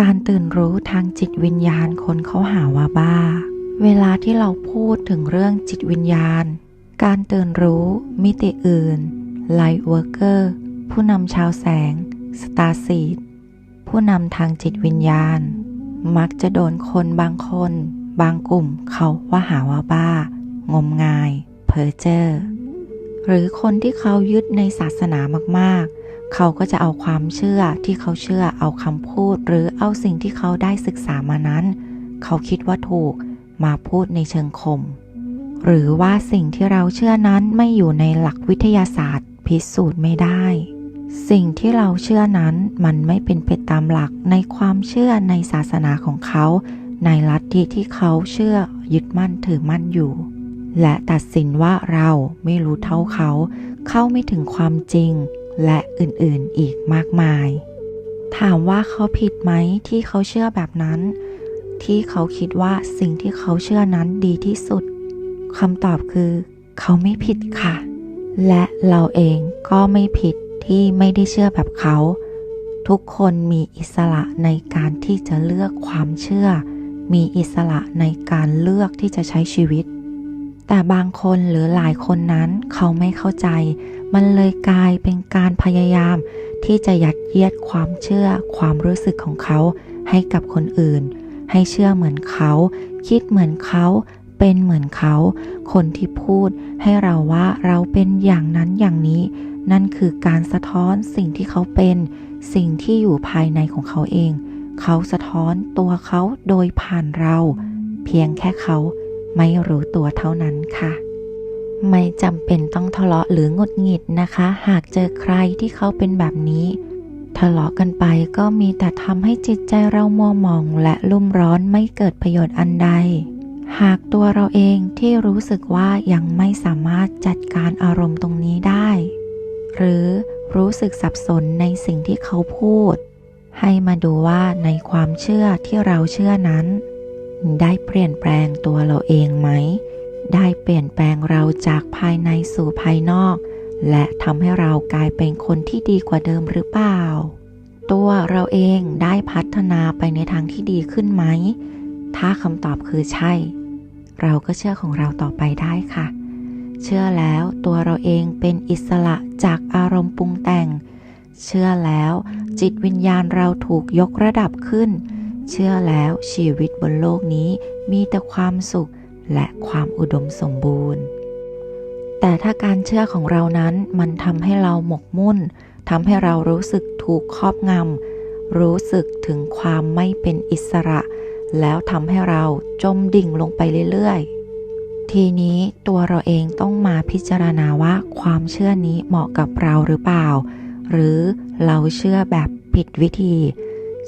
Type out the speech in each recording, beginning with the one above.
การตื่นรู้ทางจิตวิญญาณคนเขาหาว่าบ้า เวลาที่เราพูดถึงเรื่องจิตวิญญาณ การตื่นรู้มิติอื่นไลท์เวิร์กเกอร์ผู้นำชาวแสง สตาร์ซีดผู้นำทางจิตวิญญาณ มักจะโดนคนบางคน บางกลุ่มเขาว่าหาว่าบ้า งมงาย เพอเจอร์หรือคนที่เขายึดในศาสนามากๆ เขาก็จะเอาความเชื่อที่เขาเชื่อเอาคำพูด หรือเอาสิ่งที่เขาได้ศึกษามานั้น เขาคิดว่าถูกมาพูดในเชิงคมหรือว่าสิ่งที่เราเชื่อนั้นไม่อยู่ในหลักวิทยาศาสตร์ พิสูจน์ไม่ได้ สิ่งที่เราเชื่อนั้นมันไม่เป็นไปตามหลักในความเชื่อในศาสนาของเขา ในลัทธิที่เขาเชื่อยึดมั่นถือมั่นอยู่ และตัดสินว่าเราไม่รู้เท่าเขา เข้าไม่ถึงความจริง และอื่นๆอีกมากมาย ถามว่าเขาผิดไหมที่เขาเชื่อแบบนั้น ที่เขาคิดว่าสิ่งที่เขาเชื่อนั้นดีที่สุดคำตอบคือ เขาไม่ผิดค่ะ และเราเองก็ไม่ผิดที่ไม่ได้เชื่อแบบเขา ทุกคนมีอิสระในการที่จะเลือกความเชื่อ มีอิสระในการเลือกที่จะใช้ชีวิต แต่บางคนหรือหลายคนนั้นเขาไม่เข้าใจ มันเลยกลายเป็นการพยายามที่จะยัดเยียดความเชื่อความรู้สึกของเขาให้กับคนอื่น ให้เชื่อเหมือนเขา คิดเหมือนเขาเป็นเหมือนเขา คนที่พูดให้เราว่าเราเป็นอย่างนั้นอย่างนี้ นั่นคือการสะท้อนสิ่งที่เขาเป็น สิ่งที่อยู่ภายในของเขาเอง เขาสะท้อนตัวเขาโดยผ่านเรา เพียงแค่เขาไม่รู้ตัวเท่านั้นค่ะ ไม่จำเป็นต้องทะเลาะหรือหงุดหงิดนะคะ หากเจอใครที่เขาเป็นแบบนี้ ทะเลาะกันไปก็มีแต่ทำให้จิตใจเรามัวหมองและลุ่มร้อนไม่เกิดประโยชน์อันใด หากตัวเราเองที่รู้สึกว่ายังไม่สามารถจัดการอารมณ์ตรงนี้ได้ หรือรู้สึกสับสนในสิ่งที่เขาพูด ให้มาดูว่าในความเชื่อที่เราเชื่อนั้น ได้เปลี่ยนแปลงตัวเราเองไหม ได้เปลี่ยนแปลงเราจากภายในสู่ภายนอก และทำให้เรากลายเป็นคนที่ดีกว่าเดิมหรือเปล่า ตัวเราเองได้พัฒนาไปในทางที่ดีขึ้นไหม ถ้าคำตอบคือใช่ เราก็เชื่อของเราต่อไปได้ค่ะ เชื่อแล้วตัวเราเองเป็นอิสระจากอารมณ์ปรุงแต่ง เชื่อแล้วจิตวิญญาณเราถูกยกระดับขึ้น เชื่อแล้วชีวิตบนโลกนี้มีแต่ความสุข และความอุดมสมบูรณ์ แต่ถ้าการเชื่อของเรานั้นมันทำให้เราหมกมุ่นทำให้เรารู้สึกถูกครอบงำรู้สึกถึงความไม่เป็นอิสระ แล้วทำให้เราจมดิ่งลงไปเรื่อยๆ ทีนี้ตัวเราเองต้องมาพิจารณาว่าความเชื่อนี้เหมาะกับเราหรือเปล่า หรือเราเชื่อแบบผิดวิธี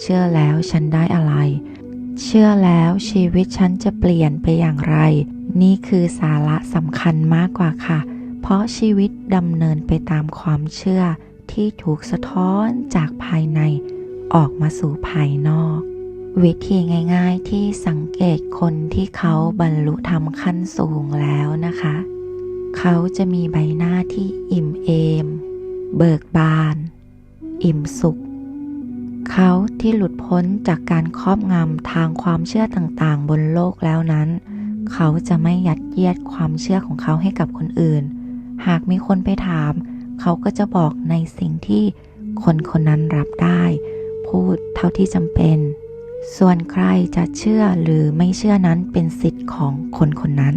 เชื่อแล้วฉันได้อะไร เชื่อแล้วชีวิตฉันจะเปลี่ยนไปอย่างไร นี่คือสาระสำคัญมากกว่าค่ะ เพราะชีวิตดำเนินไปตามความเชื่อที่ถูกสะท้อนจากภายในออกมาสู่ภายนอก วิธีง่ายๆที่สังเกตคนที่เขาบรรลุธรรมขั้นสูงแล้วนะคะ เขาจะมีใบหน้าที่อิ่มเอม เบิกบาน อิ่มสุข เขาที่หลุดพ้นจากการครอบงำทางความเชื่อต่างๆ บนโลกแล้วนั้น เขาจะไม่ยัดเยียดความเชื่อของเขาให้กับคนอื่น หากมีคนไปถาม เขาก็จะบอกในสิ่งที่คนคนนั้นรับได้ พูดเท่าที่จำเป็น ส่วนใครจะเชื่อหรือไม่เชื่อนั้นเป็นสิทธิ์ของคนคนนั้น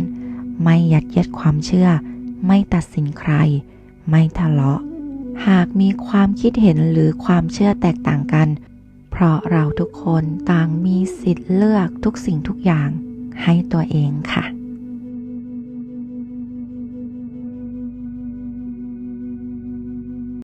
ไม่ยัดเยียดความเชื่อ ไม่ตัดสินใคร ไม่ทะเลาะ หากมีความคิดเห็นหรือความเชื่อแตกต่างกัน เพราะเราทุกคนต่างมีสิทธิ์เลือกทุกสิ่งทุกอย่างให้ตัวเองค่ะ